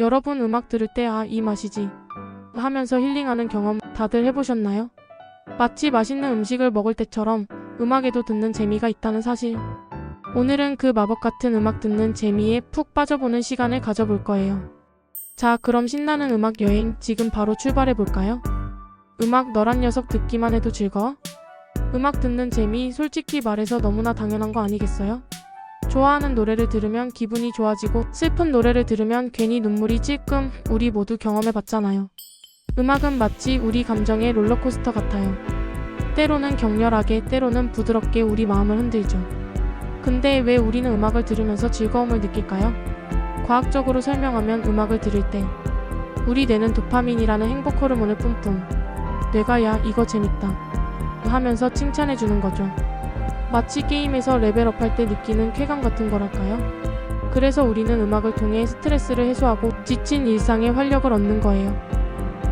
여러분 음악 들을 때 아, 이 맛이지. 하면서 힐링하는 경험 다들 해보셨나요? 마치 맛있는 음식을 먹을 때처럼 음악에도 듣는 재미가 있다는 사실. 오늘은 그 마법 같은 음악 듣는 재미에 푹 빠져보는 시간을 가져볼 거예요. 자, 그럼 신나는 음악 여행 지금 바로 출발해 볼까요? 음악 너란 녀석 듣기만 해도 즐거워? 음악 듣는 재미 솔직히 말해서 너무나 당연한 거 아니겠어요? 좋아하는 노래를 들으면 기분이 좋아지고 슬픈 노래를 들으면 괜히 눈물이 찔끔 우리 모두 경험해 봤잖아요. 음악은 마치 우리 감정의 롤러코스터 같아요. 때로는 격렬하게, 때로는 부드럽게 우리 마음을 흔들죠. 근데 왜 우리는 음악을 들으면서 즐거움을 느낄까요? 과학적으로 설명하면 음악을 들을 때 우리 뇌는 도파민이라는 행복 호르몬을 뿜뿜. 뇌가 야, 이거 재밌다. 하면서 칭찬해 주는 거죠. 마치 게임에서 레벨업 할 때 느끼는 쾌감 같은 거랄까요? 그래서 우리는 음악을 통해 스트레스를 해소하고 지친 일상에 활력을 얻는 거예요.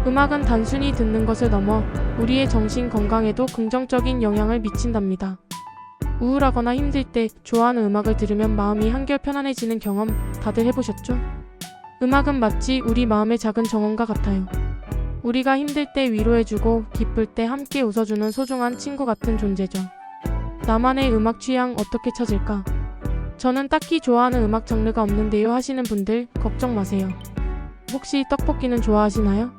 음악은 단순히 듣는 것을 넘어 우리의 정신 건강에도 긍정적인 영향을 미친답니다. 우울하거나 힘들 때 좋아하는 음악을 들으면 마음이 한결 편안해지는 경험 다들 해보셨죠? 음악은 마치 우리 마음의 작은 정원과 같아요. 우리가 힘들 때 위로해주고 기쁠 때 함께 웃어주는 소중한 친구 같은 존재죠. 나만의 음악 취향 어떻게 찾을까? 저는 딱히 좋아하는 음악 장르가 없는데요 하시는 분들 걱정 마세요. 혹시 떡볶이는 좋아하시나요?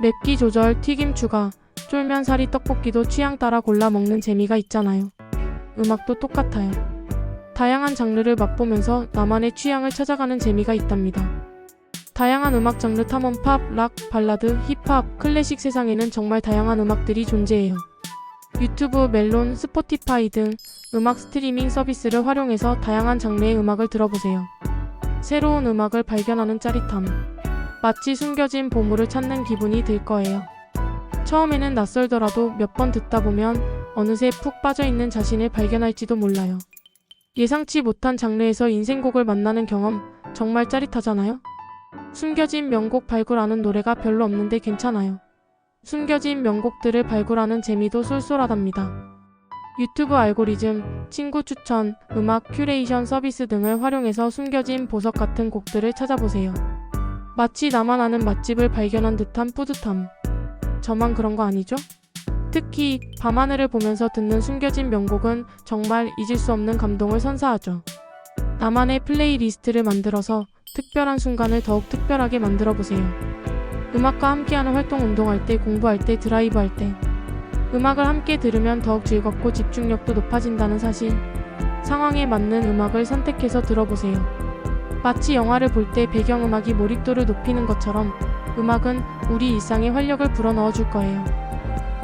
맵기 조절, 튀김 추가, 쫄면 사리 떡볶이도 취향 따라 골라 먹는 재미가 있잖아요. 음악도 똑같아요. 다양한 장르를 맛보면서 나만의 취향을 찾아가는 재미가 있답니다. 다양한 음악 장르 탐험 팝, 락, 발라드, 힙합, 클래식 세상에는 정말 다양한 음악들이 존재해요. 유튜브, 멜론, 스포티파이 등 음악 스트리밍 서비스를 활용해서 다양한 장르의 음악을 들어보세요. 새로운 음악을 발견하는 짜릿함. 마치 숨겨진 보물을 찾는 기분이 들 거예요. 처음에는 낯설더라도 몇 번 듣다 보면 어느새 푹 빠져있는 자신을 발견할지도 몰라요. 예상치 못한 장르에서 인생곡을 만나는 경험 정말 짜릿하잖아요? 숨겨진 명곡 발굴하는 노래가 별로 없는데 괜찮아요. 숨겨진 명곡들을 발굴하는 재미도 쏠쏠하답니다. 유튜브 알고리즘, 친구 추천, 음악 큐레이션 서비스 등을 활용해서 숨겨진 보석 같은 곡들을 찾아보세요. 마치 나만 아는 맛집을 발견한 듯한 뿌듯함. 저만 그런 거 아니죠? 특히 밤하늘을 보면서 듣는 숨겨진 명곡은 정말 잊을 수 없는 감동을 선사하죠. 나만의 플레이리스트를 만들어서 특별한 순간을 더욱 특별하게 만들어 보세요. 음악과 함께하는 활동 운동할 때, 공부할 때, 드라이브 할 때. 음악을 함께 들으면 더욱 즐겁고 집중력도 높아진다는 사실. 상황에 맞는 음악을 선택해서 들어보세요. 마치 영화를 볼 때 배경음악이 몰입도를 높이는 것처럼 음악은 우리 일상에 활력을 불어넣어 줄 거예요.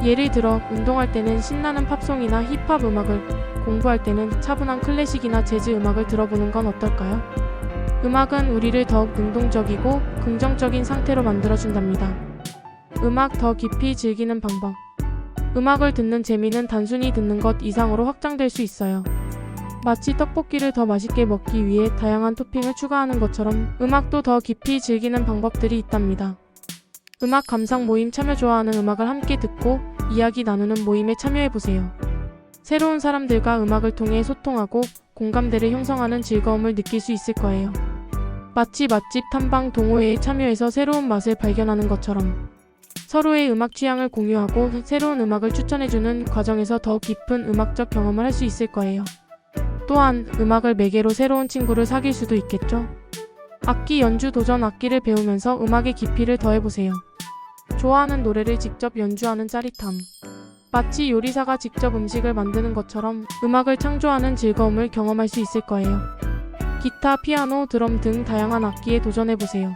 예를 들어, 운동할 때는 신나는 팝송이나 힙합 음악을, 공부할 때는 차분한 클래식이나 재즈 음악을 들어보는 건 어떨까요? 음악은 우리를 더욱 능동적이고 긍정적인 상태로 만들어준답니다. 음악 더 깊이 즐기는 방법. 음악을 듣는 재미는 단순히 듣는 것 이상으로 확장될 수 있어요. 마치 떡볶이를 더 맛있게 먹기 위해 다양한 토핑을 추가하는 것처럼 음악도 더 깊이 즐기는 방법들이 있답니다. 음악 감상 모임 참여 좋아하는 음악을 함께 듣고 이야기 나누는 모임에 참여해보세요. 새로운 사람들과 음악을 통해 소통하고 공감대를 형성하는 즐거움을 느낄 수 있을 거예요. 마치 맛집 탐방 동호회에 참여해서 새로운 맛을 발견하는 것처럼 서로의 음악 취향을 공유하고 새로운 음악을 추천해주는 과정에서 더 깊은 음악적 경험을 할 수 있을 거예요. 또한 음악을 매개로 새로운 친구를 사귈 수도 있겠죠. 악기 연주 도전 악기를 배우면서 음악의 깊이를 더해보세요. 좋아하는 노래를 직접 연주하는 짜릿함. 마치 요리사가 직접 음식을 만드는 것처럼 음악을 창조하는 즐거움을 경험할 수 있을 거예요. 기타, 피아노, 드럼 등 다양한 악기에 도전해보세요.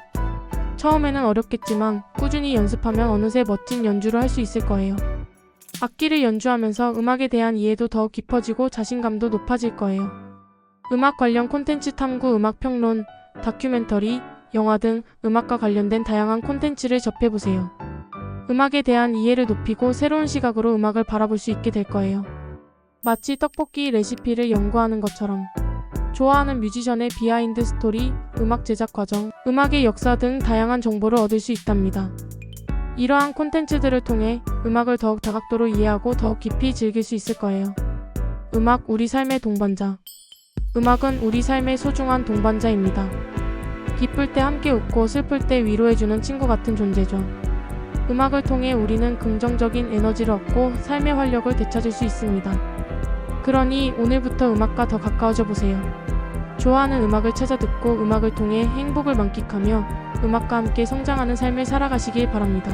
처음에는 어렵겠지만 꾸준히 연습하면 어느새 멋진 연주를 할 수 있을 거예요. 악기를 연주하면서 음악에 대한 이해도 더욱 깊어지고 자신감도 높아질 거예요. 음악 관련 콘텐츠 탐구, 음악 평론, 다큐멘터리, 영화 등 음악과 관련된 다양한 콘텐츠를 접해보세요. 음악에 대한 이해를 높이고 새로운 시각으로 음악을 바라볼 수 있게 될 거예요. 마치 떡볶이 레시피를 연구하는 것처럼 좋아하는 뮤지션의 비하인드 스토리, 음악 제작 과정, 음악의 역사 등 다양한 정보를 얻을 수 있답니다. 이러한 콘텐츠들을 통해 음악을 더욱 다각도로 이해하고 더욱 깊이 즐길 수 있을 거예요. 음악 우리 삶의 동반자. 음악은 우리 삶의 소중한 동반자입니다. 기쁠 때 함께 웃고 슬플 때 위로해주는 친구 같은 존재죠. 음악을 통해 우리는 긍정적인 에너지를 얻고 삶의 활력을 되찾을 수 있습니다. 그러니 오늘부터 음악과 더 가까워져 보세요. 좋아하는 음악을 찾아 듣고 음악을 통해 행복을 만끽하며 음악과 함께 성장하는 삶을 살아가시길 바랍니다.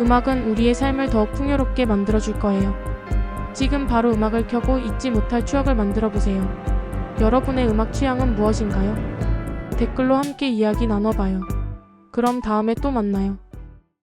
음악은 우리의 삶을 더욱 풍요롭게 만들어 줄 거예요. 지금 바로 음악을 켜고 잊지 못할 추억을 만들어 보세요. 여러분의 음악 취향은 무엇인가요? 댓글로 함께 이야기 나눠봐요. 그럼 다음에 또 만나요.